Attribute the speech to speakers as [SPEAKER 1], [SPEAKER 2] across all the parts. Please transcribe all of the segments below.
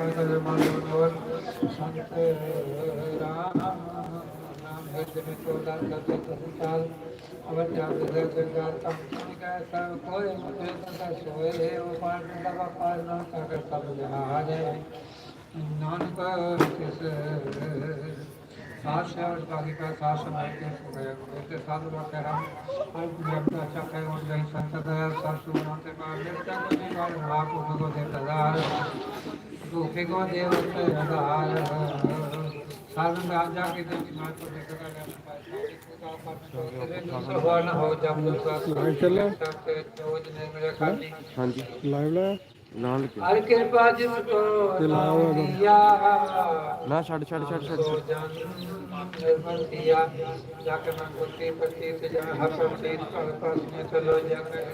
[SPEAKER 1] ਕਾਇਦਾ ਮਾਲੋ nor ਸੰਤ ਰਾਮ ਨਾਮ ਹੈ ਜਿਵੇਂ ਤੋਲਾ ਕਰਤੇ ਤਸਾਲ ਅਵਰ ਜਾਪ ਦੇ ਜੰਗਾਰ ਕੰਮ ਨਿਕਾ ਸਭ ਕੋਈ ਮੁਝੇ ਤਾਂ ਸੋਏ ਉਹ ਪਾਰ ਦਾ ਪਾਰ ਨਾ ਕਰ ਸਭ ਜਹਾਜ ਨਾਨਕ ਕਿਸ ਸਾਸ ਹੈ ਬਾਕੀ का सास समय के हो गया उसके साथ में कह रहा हूँ और जब अच्छा है और जही संसद है सासु नाते का निर्ता को नहीं बाल हुआ को भगो दे हजार दूसरे को दे ਧੋਖੇ ਕੋ ਦੇ ਉਤ ਰਹਾਰ ਸਾਧ ਨਾਲ ਜਾ ਕੇ ਤੇ ਦਿਮਾਗ ਕੋ ਦੇਖਦਾ ਨਾ ਪਾਇਆ
[SPEAKER 2] ਹੋ
[SPEAKER 1] ਜਮ ਨੂੰ ਸਾਥ ਚੱਲੇ
[SPEAKER 3] ਹਾਂਜੀ।
[SPEAKER 2] ਲਾਈਵ ਲਾਇਆ?
[SPEAKER 3] ਨਾਲ ਕੀ
[SPEAKER 1] ਹਰ ਕਿਰਪਾ
[SPEAKER 2] ਜਿਮ ਕੋ
[SPEAKER 1] ਤਿਲਾਵਦੀਆ
[SPEAKER 3] ਨਾ ਛੱਡ ਛੱਡ ਛੱਡ ਛੱਡ।
[SPEAKER 1] ਨਿਰਮਲਦੀਆ ਜਾ ਕੇ ਮਨ ਗੁਰਤੀ ਪਤੀ ਤੇ ਜਾ ਹਸਨ ਸੇ ਪਰ ਪਾਸ ਮੇ ਚਲੋ ਜਾ ਕੇ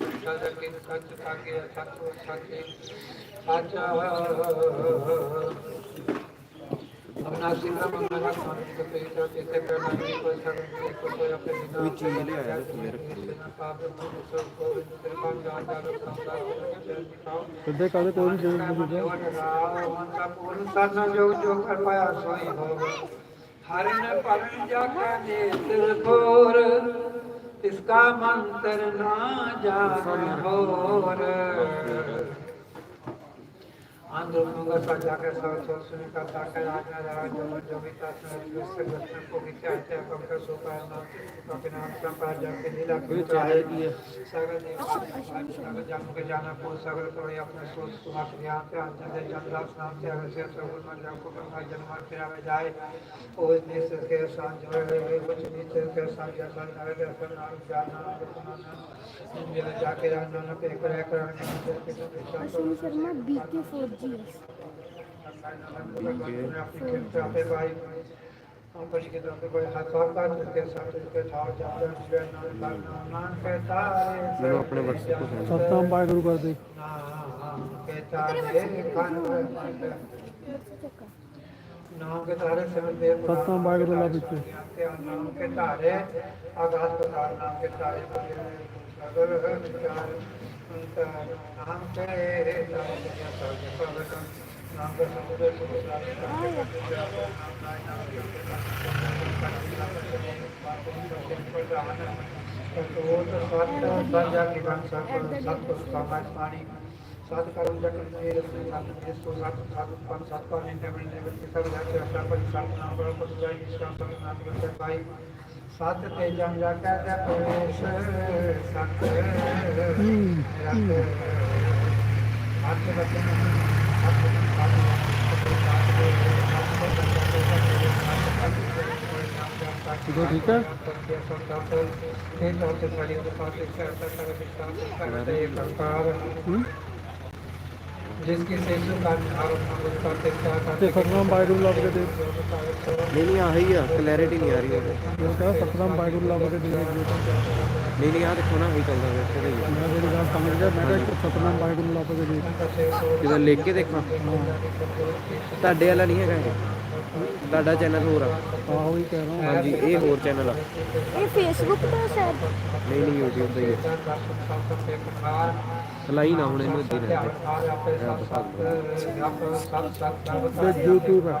[SPEAKER 1] ਸਦਾ ਕੀ ਸੱਚ ਪਾਕੇ ਸੱਚ ਸੱਚ। ਸੱਚ ਆਪਣਾ ਸਿਮਰਾ ਮੰਗਲਾ ਸਾਥੀ ਕਤੇ ਤਾਂ ਕਿਸੇ ਪਰ ਨਾ ਨਹੀਂ ਕੋਈ ਸਰ ਕੋਈ ਕੋਈ ਆਪਣੇ ਜਿੰਦਾ
[SPEAKER 3] ਕੋਈ ਚੀਜ਼ ਲੈ ਆਇਆ ਤੇ ਮੇਰੇ ਕੋਲ
[SPEAKER 1] ਪਾਪ ਦੇ ਤੋਂ ਸਭ ਕੋ ਤੇਰੇ ਕੋਲ ਜਾਣ ਦਾ ਰਸਤਾ
[SPEAKER 2] ਸਿੱਧੇ ਕਾਦੇ ਕੋਈ ਨਹੀਂ ਜੋਗ
[SPEAKER 1] ਨਹੀਂ ਰਾਵਣ ਦਾ ਪੂਰਨ ਸਾਨਾ ਜੋਗ ਜੋ ਕਰ ਪਾਇਆ ਸੋਈ ਹੋ ਹਰੇ ਨੇ ਪਾਵਨ ਜਾ ਕਾ ਨੇ ਸਿਰ ਕੋਰ ਇਸ ਕਾ ਮੰਤਰ ਨਾ ਜਾਣ ਹੋਰ। आंदोलनों पर जाकर सौचोर सुनी का ताकर आज्ञा द्वारा जो जो भी तात्पर्य से दर्शन को विचार से कम कर सो पाए ना अपने नाम संपाद जाके
[SPEAKER 3] नीला कोई चाहे दिए
[SPEAKER 1] सागर देव सागर जानू के जाना को सागर करो या अपने सोच सुना के यहाँ पे आज्ञा दे चंद्रास नाम से अगर से प्रभु मन जाओ को ब्रह्मा जन्म फिर आवे जाए। ओ देश के साथ जो है कुछ भी चल कर साथ जैसा नगर के अपन नाम जाना जिन मिले जाके राजनाना पे तो एक
[SPEAKER 4] बार एक राजनाना शर्मा बीके फोर जी
[SPEAKER 3] ਮੈਨੂੰ ਆਪਣੇ WhatsApp ਤੇ ਸੈਂਡ
[SPEAKER 2] ਸਤਨਾਮ ਵਾਹਿਗੁਰੂ ਕਰ ਦੇ
[SPEAKER 1] ਨਾਮ ਕੇ ਧਾਰੇ ਸਹਿਬ ਦੇ
[SPEAKER 2] ਸਤਨਾਮ ਵਾਹਿਗੁਰੂ ਲਾ ਵਿੱਚ
[SPEAKER 1] ਨਾਮ ਕੇ ਧਾਰੇ ਆਗਾਸ ਪ੍ਰਕਾਰ ਨਾਮ ਕੇ ਧਾਰੇ ਅਗਰ ਵਿਚਾਰ। ਅੰਤ ਨਾਮ ਕੇ ਤਾਰੇ ਦੁਨੀਆ ਤਾਰੇ ਪ੍ਰਗਟ ਨਾਮ ਕੇ ਸਮੁਦਰ ਸਮੁਦਰ ਸਤੋਤ ਸਤ ਸੰਜਾ ਕੀ ਬੰ ਸਤ ਸਤ ਸਮਾਜ ਪਾਣੀ ਸਤ ਕਰਮ ਜਗ ਮੇਰੇ ਸਤ ਜਿਸੋ ਸਤ ਸਤ ਪੰਜ ਸਤ ਪੰਜ ਇੰਟਰਵਲ ਲੈਵਲ ਕੇ ਸਭ ਜਾ ਕੇ ਅਸ਼ਾ ਪਰ ਸਤ ਨਾਮ ਬੜਾ ਕੁਝ ਜਾਈ ਇਸ ਦਾ ਸਤ ਨਾਮ ਕੇ ਪਾਈ ਸਤ ਤੇ ਜਮ ਜਾ ਕੇ ਜਾ ਪ੍ਰਵੇਸ਼ ਸਤ ਰਤ ਸਤ ਬਚਨ जिसकी सेतु का आरोप उसका शिक्षा का
[SPEAKER 2] ਤੇ ਸਤਨਾਮ ਵਾਹਿਗੁਰੂ ਲੱਭ ਕੇ ਦੇ
[SPEAKER 3] ਨਹੀਂ ਨਹੀਂ ਆਹੀ ਆ ਕਲੈਰਿਟੀ ਨਹੀਂ ਆ ਰਹੀ ਉਹਦੇ।
[SPEAKER 2] ਉਹ ਕਹਿੰਦਾ ਸਤਨਾਮ ਵਾਹਿਗੁਰੂ ਲੱਭ ਕੇ ਦੇ ਦੇ
[SPEAKER 3] ਨਹੀਂ ਨਹੀਂ ਆ ਦੇਖੋ ਨਾ ਇਹੀ ਚੱਲਦਾ ਵੇ ਇੱਥੇ ਤੇ
[SPEAKER 2] ਮੈਂ ਜਿਹੜੀ ਗੱਲ ਸਮਝ ਗਿਆ ਮੈਂ ਕਿਹਾ ਇੱਕ ਸਤਨਾਮ ਵਾਹਿਗੁਰੂ ਲੱਭ ਕੇ ਦੇ
[SPEAKER 3] ਜਦੋਂ ਲਿਖ ਕੇ ਦੇਖਾਂ ਤੁਹਾਡੇ ਵਾਲਾ ਨਹੀਂ ਹੈਗਾ ਇਹ ਤੁਹਾਡਾ ਚੈਨਲ ਹੋਰ ਆ?
[SPEAKER 2] ਆਹੋ ਹੀ ਕਹਿ ਰਹਾ
[SPEAKER 3] ਹਾਂਜੀ ਇਹ ਹੋਰ ਚੈਨਲ ਆ।
[SPEAKER 4] ਇਹ ਫੇਸਬੁੱਕ ਤੋਂ ਸ਼ਾਇਦ?
[SPEAKER 3] ਨਹੀਂ ਨਹੀਂ YouTube ਦਾ ਹੀ ਹੈ ਸਲਾਈ ਨਾ ਹੁਣ ਇਹਨੂੰ ਇੱਦਾਂ ਰਹਿਣ ਦੇ।
[SPEAKER 2] YouTube ਆ।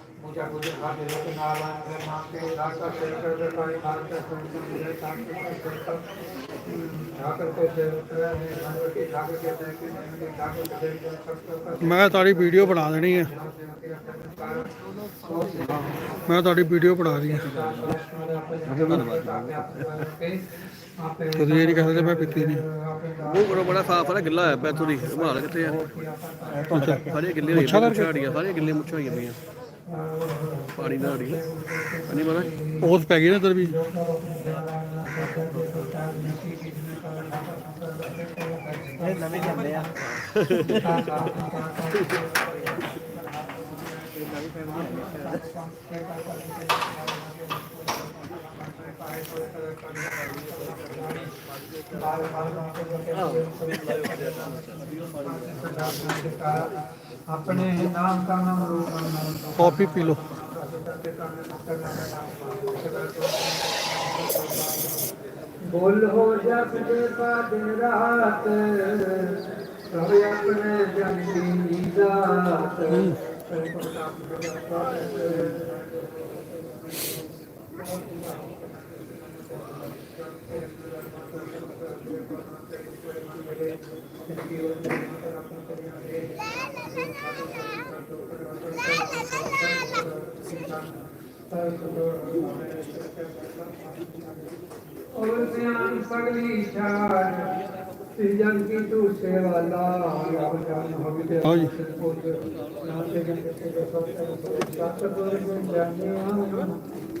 [SPEAKER 1] पूजा पूजा भागे लोक नारायण के नाम के दाता से कर दे पाई भारत सुन सुन मिले ताकि ठाकुर को से उतरा है भगवती ठाकुर के देख के नहीं ठाकुर के देख के सब सब
[SPEAKER 2] ਮੈਂ ਤੁਹਾਡੀ ਵੀਡੀਓ ਬਣਾ ਦੇਣੀ ਹੈ ਮੈਂ ਤੁਹਾਡੀ ਵੀਡੀਓ ਬਣਾ ਰਹੀ ਹਾਂ ਤੁਸੀਂ ਇਹ ਨਹੀਂ ਕਹਿੰਦੇ ਮੈਂ ਪੀਤੀ ਨਹੀਂ
[SPEAKER 5] ਮੂੰਹ ਬੜਾ ਬੜਾ ਸਾਫ ਹੈ ਗਿੱਲਾ ਹੋਇਆ ਪਿਆ ਥੋੜੀ ਸੰਭਾਲ ਕਿੱਥੇ ਆ ਸਾਰੀਆਂ ਗਿੱਲੇ ਹੋਈ
[SPEAKER 2] ਮੁੱਛਾਂ
[SPEAKER 5] ਮੁੱਛਾਂ ਹੜੀਆਂ ਸਾਰੀਆਂ ਗਿੱਲੇ ਮੁੱਛਾਂ ਹੋਈਆਂ ਪਈਆਂ ਪਾਣੀ ਨਾਲ ਹੜੀ ਨਹੀਂ ਮਨਾ
[SPEAKER 2] ਉਸ ਪੈ ਗਈ ਨਾ ਤੇਰੇ ਵੀ।
[SPEAKER 1] ਬਾਲ ਬਾਲ ਆਪਣੇ ਨਾਮ ਦਾ ਨਾਮ
[SPEAKER 2] ਕਾਫੀ ਪੀ
[SPEAKER 1] ਲੋ ਬੋਲ ਹੋ ਜਪ ਜਪਾ ਦਿਨ ਰਾਤ ਪ੍ਰਭ ਆਪਣੇ ਜਨ ਦੀ ਨੀਦਾਤ ਔਰ ਸਿਆਣ ਪਗਲੀ ਛਾੜ
[SPEAKER 2] ਤੇ ਜਨ
[SPEAKER 1] ਕੀ ਤੂੰ ਸੇਵਾ ਲਾ ਆਪ ਜਾਨ ਹੋਵੇ ਤੇ ਹਾਂਜੀ ਨਾਤੇ ਕੇ ਸਭ ਤੋਂ ਸਤਿਗੁਰ ਨੂੰ ਜਾਣਿਆ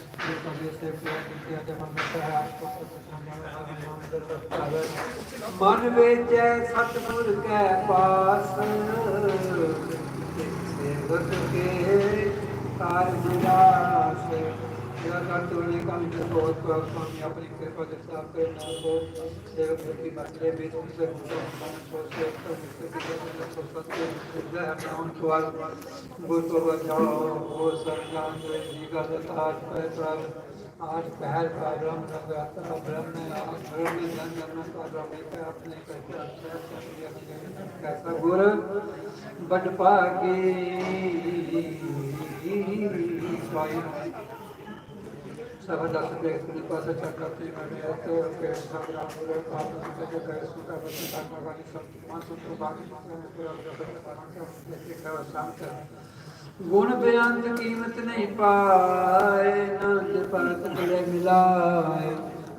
[SPEAKER 1] ਮਨ ਵਿੱਚ ਸਤਿਗੁਰ ਕੈ ਪਾਸ ਸੇਵਕ ਕੇ ਕਾਰ ਮਿਲਾਸ ਜਿਹੜਾ ਕਰ ਤੋੜੇ ਕੰਮ ਤੇ ਬਹੁਤ ਬਹੁਤ ਕੰਮ ਆਪਣੀ ਕਿਰਪਾ ਦੇ ਸਾਥ ਤੇ ਨਾਮ ਕੋ ਸੇਵਕ ਦੀ ਮਸਲੇ ਵਿੱਚ ਉਸ ਦੇ ਮਨ ਕੋ ਸੇਵਕ ਤੋਂ ਮੁਕਤੀ ਦੇ ਸੋ ਸਤਿ ਗੁਰੂ ਹੈ ਨਾਮ ਸਵਾਲ ਗੁਰ ਤੋਂ ਬਚਾਓ ਉਹ ਸਰਜਾਨ ਦੇ ਜੀ ਦਾ ਦਤਾਰ ਪੈ ਪ੍ਰਭ आज पहल का ब्रह्म रंगाता ब्रह्म ब्रह्म जन जन का ब्रह्म एक अपने करके कैसा गुर बट पागे सभा डॉक्टर व्यक्ति पासा चक्र के अभियत के संग्राम पूरे पात्र से जो गैस का बचाव करने वाली सब मान सूत्र बाकी में पूरा जगत का जैसे का शाम कर गुण बेअंत कीमत नहीं पाए नंद परत गले मिलाए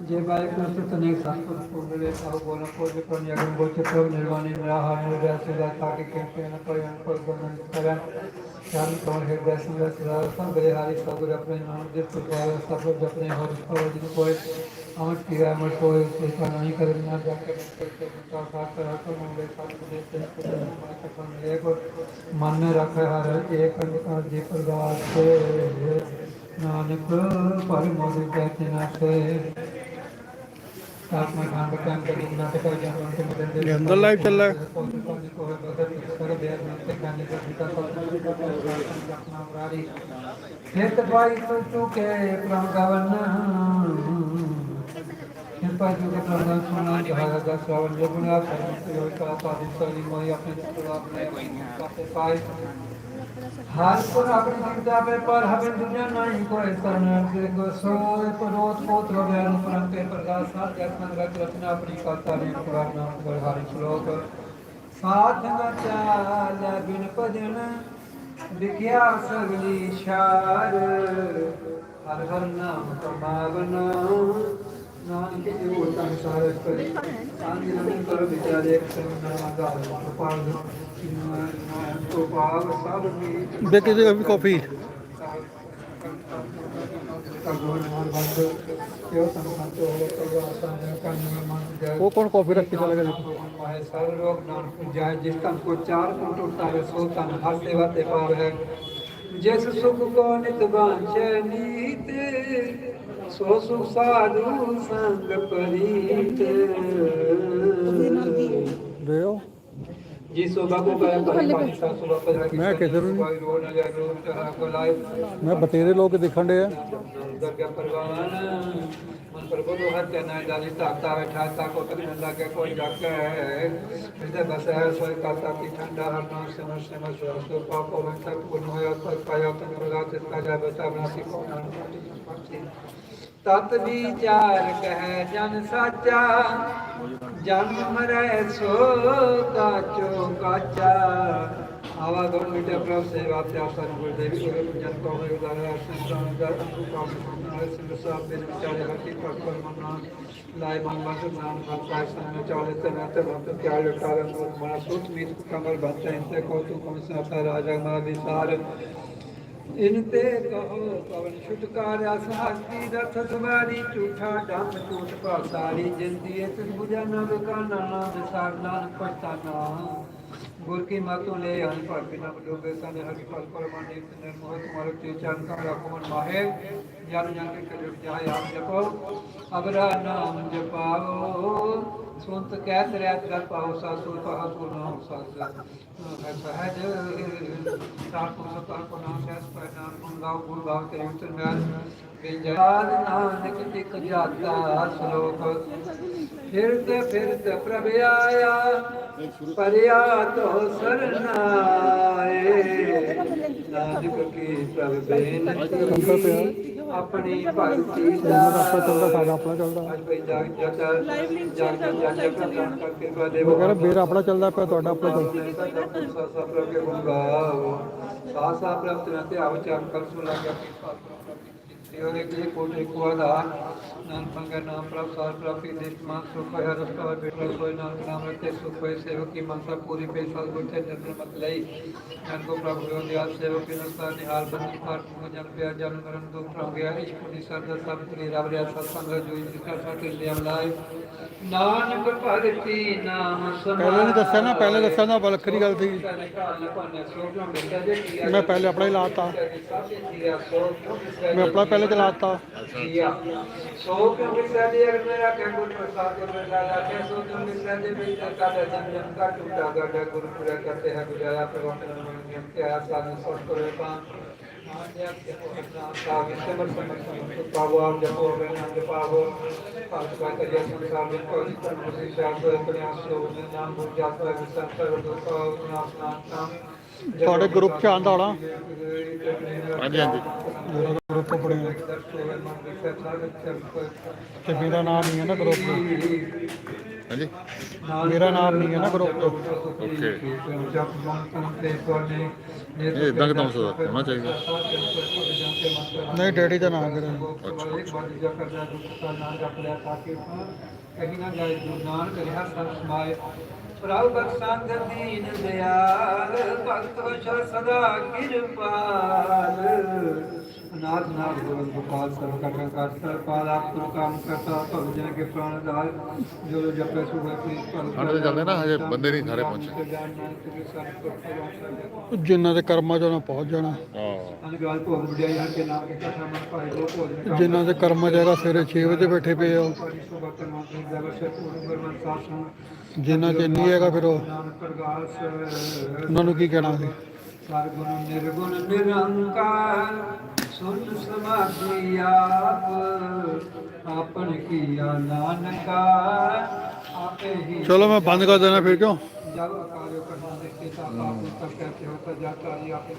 [SPEAKER 1] जे बाय कृष्ण तने साथ को मिले और बोला को जो कौन यज्ञ बोचे प्रभु निर्वाणी रहा है वैसे दाता के कहते हैं पर पर बंधन करें ਚਾਲੀ ਕੌਣ ਹੈ ਦਸੂ ਦਾ ਸਿਰਾ ਸਭ ਬਲਿਹਾਰੀ ਸਭ ਆਪਣੇ ਨਾਮ ਜਿਸ ਪ੍ਰਕਾਰ ਸਭ ਲੋਕ ਆਪਣੇ ਹਰ ਸਭ ਜਿਨ ਕੋਏ ਅਮਰ ਕੀਆ ਅਮਰ ਕੋਏ ਸੇਵਾ ਨਹੀਂ ਕਰ ਬਿਨਾ ਜਾ ਕੇ ਮੁਕਤੇ ਮੁਕਤਾ ਸਾਥ ਰਹਾ ਤੋ ਮੁੰਡੇ ਸਾਥ ਦੇ ਤੇ ਮਾਂ ਕੇ ਪੰਨ ਇੱਕ ਮਨ ਰੱਖ ਹਰ ਇੱਕ ਅੰਕਾਰ ਜੀ ਪ੍ਰਗਾਸ ਤੇ ਨਾਨਕ ਪਰਮੋਦਿ ਕਹਤੇ ਨਾ ਤੇ ਆਤਮਾ ਖਾਨ ਬਚਨ ਕਰੀ ਨਾ ਤੇ ਕਰ ਜਾਂ ਅੰਤ ਮਦਦ ਦੇ ਅੰਦਰ ਲਾਈਵ
[SPEAKER 2] ਚੱਲ ਰਿਹਾ लाइव चल रहा है
[SPEAKER 1] हित भाई तो चुके प्रम गवन कृपा जो के प्रधान सुना जहां का श्रवण जो गुना सर्व योग का साधित सरी मोहि अपने चित्त अपने पाते पाए हाल पर अपने चिंता पे पर हमें दुनिया नहीं कोई शरण से को सोए परोत पोत्र व्यान परम के प्रकाश साथ जन्म रत रचना अपनी करता ने पुराण नाम गढ़ारी श्लोक ਸਾਧ ਨ ਚਾਲ ਬਿਨ ਭਜਨ ਵਿਗਿਆ ਸਗਲੀ ਛਾਰ ਹਰ ਹਰ ਨਾਮ ਕਮਾਵਨ ਨਾਨਕ ਜੋ ਤਨ ਸਾਰਸ ਕਰੇ ਸਾਂਝ ਨਮਨ ਕਰੋ ਵਿਚਾਰੇ ਅਕਸ਼ਰ ਨਾਮ ਦਾ ਹਰ ਪਾਲ ਦੋ ਤੋ ਪਾਵ ਸਭ ਦੀ ਬੇਕੇ ਜੀ ਕਾਫੀ ਵੀ
[SPEAKER 2] देखिए जी अभी कॉफी वो कौन कॉफी रख के चला गया देखो
[SPEAKER 1] सर्व लोग नानक जाए जिस तन को चार फुट उठता है सो तन हर सेवा ते पार है जिस सुख को नित बांछे नीत सो सुख साधु संग परीत
[SPEAKER 2] दे आओ
[SPEAKER 1] जी शोभा को कर पानी सा शोभा पर
[SPEAKER 2] मैं कैसे रूं?
[SPEAKER 1] कोई रो न जाए रो चढ़ा को लाए
[SPEAKER 2] मैं बतेरे लोग दिखन डे
[SPEAKER 1] दरगाह परवान मन पर बोलो हर के ना डाली ताकता बैठा ता को तक न लगे कोई जाके हृदय बस है सोई काता की ठंडा हर नाम से मर से मर सो सो पाप और तक पुन होया पर पाया तन लगा ते का जा बता नासी को नाम ਤਤ ਵਿਚਾਰ ਕਹਿ ਜਨ ਸਾਚਾ ਜਨਮ ਮਰੈ ਸੋ ਕਾਚੋ ਕਾਚਾ ਆਵਾਗਮਨ ਮਿਟਿਆ ਪ੍ਰਭ ਸੇਵਾ ਪਿਆਸਾ ਨੂੰ ਗੁਰਦੇਵੀ ਗੁਰੂ ਜਨ ਕੋ ਹੋਏ ਉਦਾਰਾ ਸੰਤਾਨ ਦਾ ਅੰਤੁ ਕਾਮ ਨਾਲੇ ਸਿੰਘ ਸਾਹਿਬ ਦੇ ਵਿਚਾਰੇ ਹੱਥੀ ਪਰ ਪਰ ਮਨਾ ਲਾਇ ਮੰਗਮਤ ਨਾਮ ਭਗਤਾਇ ਸੰਨ ਚਾਲੇ ਤੇ ਨਾ ਤੇ ਭਗਤ ਪਿਆਰ ਲਟਾਰਨ ਨੂੰ ਮਨਾ ਸੁਤ ਮੀਤ ਕਮਲ ਬੰਤੇ ਇੰਤੇ ਕੋ ਤੂ ਕਮ ਸਾਤਾ ਰਾਜਾ ਮਾ ਵਿਸਾਰ ਇਨ ਤੇ ਕਹੋ ਪਵਨ ਛੁਟਕਾਰਿਆ ਸਹਾਸਤੀ ਰਥ ਸਵਾਰੀ ਝੂਠਾ ਡੰਮ ਝੂਠ ਭਾਸਾਰੀ ਜਿੰਦੀ ਇਸ ਬੁਝਾ ਨਾ ਦੁਕਾਨਾ ਨਾ ਵਿਸਾਰ ਨਾਨਕ ਪਛਤਾਨਾ ਗੁਰ ਕੀ ਮਾਤੋਂ ਲੈ ਅਨ ਪਰ ਬਿਨਾ ਡੋਬੇ ਸਨ, ਹਰਿ ਫਲ ਪਰਮਾਨੇ ਤੇ ਮੋਹ ਤੁਮਾਰੇ ਤੇ ਚਰਨ ਕਾ ਰਖਮਨ ਮਾਹੇ। ਜਨ ਜਨ ਕੇ ਕਰੇ ਜਾਏ ਆਪ ਜਪੋ, ਅਬਰਾ ਨਾਮ ਜਪਾਓ ਸੁਨਤ ਕਹਿ ਤਰਿਆ ਕਰ ਪਾਓ ਸਾਸੁਰ ਕਹਾ ਸੁਰ ਸਾਸ ਸਹਜ ਸਾਰ ਕੋ ਸਤਾਰ ਕੋ ਨਾਮ ਸਹਿਸ ਪਰ ਗੁਣ ਗਾਓ ਗੁਣ ਗਾਓ ਤੇ ਉਤਰ ਮੈਲ ਬਿਜਾਦ ਨਾਨਕ ਟਿਕ ਜਾਤਾ ਸ਼ਲੋਕ ਫਿਰਤ ਫਿਰਤ ਪ੍ਰਭ ਆਇਆ ਪਰਿਆ ਤੋ ਸਰਨਾਏ ਨਾਨਕ ਕੀ ਪ੍ਰਭ ਬੇਨਤੀ। ਆਪਣੀ ਭਗਤੀ ਦਾ
[SPEAKER 2] ਆਪਣਾ ਚੱਲਦਾ ਸਾਡਾ ਆਪਣਾ ਚੱਲਦਾ।
[SPEAKER 1] ਅੱਜ ਭਈ ਜਾਗ ਜਗ ਜਾਗ ਜਗ ਜਗ ਪ੍ਰਦਾਨ ਕਰਕੇ ਬਾਦੇ
[SPEAKER 2] ਉਹ ਕਹਿੰਦਾ ਮੇਰਾ ਆਪਣਾ ਚੱਲਦਾ ਪਿਆ ਤੁਹਾਡਾ ਆਪਣਾ ਚੱਲਦਾ।
[SPEAKER 1] ਸਾਸਾ ਪ੍ਰਭ ਕੇ ਗੁੰਗਾਓ ਸਾਸਾ ਪ੍ਰਭ ਤੇ ਆਵ ਚਾਰ ਕਰ ਸੁ ਲੱਗਿਆ ਇਹਨੇ ਕਿ ਕੋਟੇ ਕੋਦਾ ਨਾਮ ਪੰਗਾ ਨਾਮ ਪ੍ਰਭ ਸਾਰ ਪ੍ਰਭ ਕੀ ਦੇਸ਼ ਮਾਨ ਸੁਖ ਹੈ ਰਸਤਾ ਬੇਟਾ ਕੋਈ ਨਾਮ ਨਾਮ ਰਤੇ ਸੁਖ ਹੋਏ ਸੇਵਕ ਕੀ ਮਨਸਾ ਪੂਰੀ ਬੇਸਾਲ ਗੁਰਤੇ ਜਨਮ ਮਤ ਲਈ। ਜਨ ਕੋ ਪ੍ਰਭ ਹੋ ਦਿਆ ਸੇਵਕ ਕੀ ਨਸਤਾ ਨਿਹਾਲ ਬੰਦੀ ਪਾਰ ਕੋ ਜਨ ਪਿਆ ਜਨ ਮਰਨ ਦੁਖ ਰੰਗ ਗਿਆ ਇਸ਼ਕ ਦੀ ਸਰਦਾ ਸਭ ਤਰੀ ਰਬ ਰਿਆ ਸਤਸੰਗ ਜੋਈ ਜਿਸਾ ਸਾਥੇ ਲਿਆ ਲਾਏ। ਨਾਨਕ ਭਗਤੀ ਨਾਮ ਸਮਾਏ।
[SPEAKER 2] ਪਹਿਲੇ ਨੇ ਦੱਸਿਆ ਨਾ ਪਹਿਲੇ ਦੱਸਿਆ ਨਾ ਵੱਖਰੀ ਗੱਲ ਸੀ। ਮੈਂ ਪਹਿਲੇ ਆਪਣਾ ਹੀ ਲਾਤਾ। ਮੈਂ ਆਪਣਾ ਪਹਿਲੇ ਚਲਾਤਾ
[SPEAKER 1] ਸੋ ਕਿਉਂ ਮਿਸਾ ਦੇ ਅਗਰ ਮੇਰਾ ਕਹਿ ਗੁਰ ਪ੍ਰਸਾਦ ਕਰ ਮੇਰਾ ਲਾਖੇ ਸੋ ਕਿਉਂ ਮਿਸਾ ਦੇ ਵਿੱਚ ਕਾ ਦਾ ਜਨ ਜਨ ਕਾ ਟੁੱਟਾ ਗਾਡਾ ਗੁਰ ਪੂਰਾ ਕਰਤੇ ਹੈ। ਗੁਜਾਰਾ ਪ੍ਰਵੰਤ ਨਮਨ ਨਿਯਮ ਕੇ ਆ ਸਾਧ ਸੋਚ ਕਰੇ ਤਾਂ
[SPEAKER 2] ਤੁਹਾਡੇ ਗਰੁੱਪ ਚ ਆਂਦਾ ਹੋਣਾ?
[SPEAKER 5] ਹਾਂਜੀ ਹਾਂਜੀ।
[SPEAKER 2] ਮੇਰਾ ਗਰੁੱਪ ਬਣਿਆ ਤੇ ਮੇਰਾ ਨਾਮ ਨਹੀਂ ਹੈ ਨਾ ਗਰੁੱਪ
[SPEAKER 5] ਹਾਂਜੀ।
[SPEAKER 2] ਮੇਰਾ ਨਾਮ ਨਹੀਂ ਹੈ ਨਾ ਗਰੁੱਪ
[SPEAKER 5] ਓਕੇ।
[SPEAKER 1] ਇਹ
[SPEAKER 5] ਇਦਾਂ ਕਿਦਾਂ ਹੋ ਹੋਣਾ ਚਾਹੀਦਾ।
[SPEAKER 2] ਨਹੀਂ ਡੈਡੀ ਦਾ ਨਾਮ ਮੇਰਾ
[SPEAKER 1] ਕਹੀਂ ਨਾ ਪ੍ਰਭ ਬਖਸ਼ਾਂ ਦੀਨ ਦਿਆਲ ਭਗਤ ਵਛ ਸਦਾ ਕਿਰਪਾਲ। ਨਾਥ ਨਾਥ ਗੋਬਿੰਦ ਗੋਪਾਲ ਸਰਵ ਕਟਨ ਕਾਸਰ ਪਾਲ ਆਪ ਤੋਂ ਕੰਮ ਕਰਤਾ ਭਗਤ ਜਨ ਕੇ ਪ੍ਰਾਣ ਦਾਲ ਜੋ ਜੋ ਜਪੇ ਸੁਭੇ ਪ੍ਰੀਤ ਭਗਤ
[SPEAKER 5] ਸਾਡੇ ਤੇ ਚੱਲਦੇ ਨਾ, ਹਜੇ ਬੰਦੇ ਨਹੀਂ ਸਾਰੇ ਪਹੁੰਚੇ।
[SPEAKER 2] ਜਿਨ੍ਹਾਂ ਦੇ ਕਰਮਾਂ ਚ ਉਹਨਾਂ ਪਹੁੰਚ ਜਾਣਾ।
[SPEAKER 5] ਹਾਂ।
[SPEAKER 1] ਅਨਗਾਲ ਭੋਗ ਵਡਿਆਈ ਹਰ ਕੇ ਨਾਮ ਕੇ ਕਥਾ ਮਨ ਭਾਈ ਲੋ ਭੋਜ
[SPEAKER 2] ਜਿਨ੍ਹਾਂ ਦੇ ਕਰਮਾਂ ਚ ਹੈਗਾ ਸਵੇਰੇ 6 ਵਜੇ ਬੈਠੇ ਪਏ ਆ ਜਿਨ੍ਹਾਂ ਚ ਇੰਨੀ ਹੈਗਾ ਫਿਰ ਉਹ ਉਹਨਾਂ ਨੂੰ ਕੀ ਕਹਿਣਾ ਸੀ?
[SPEAKER 1] ਸਰਗੁਣ ਨਿਰਗੁਣ ਨਿਰੰਕਾਰ ਸੁਨ ਸਮਾਧੀ ਆਪ ਆਪਨ ਕੀਆ ਨਾਨਕਾ ਆਪੇ ਹੀ
[SPEAKER 2] ਚਲੋ ਮੈਂ ਬੰਦ ਕਰ ਦੇਣਾ ਫਿਰ ਕਿਉਂ?
[SPEAKER 1] ਜਬ ਅਕਾਲਿਓ ਕਰਨਾ ਦੇਖੇ ਤਾਂ ਆਪ ਉਤਰ ਕਰਕੇ ਹੋਤਾ ਜਾਤਾ ਹੀ ਆਪੇ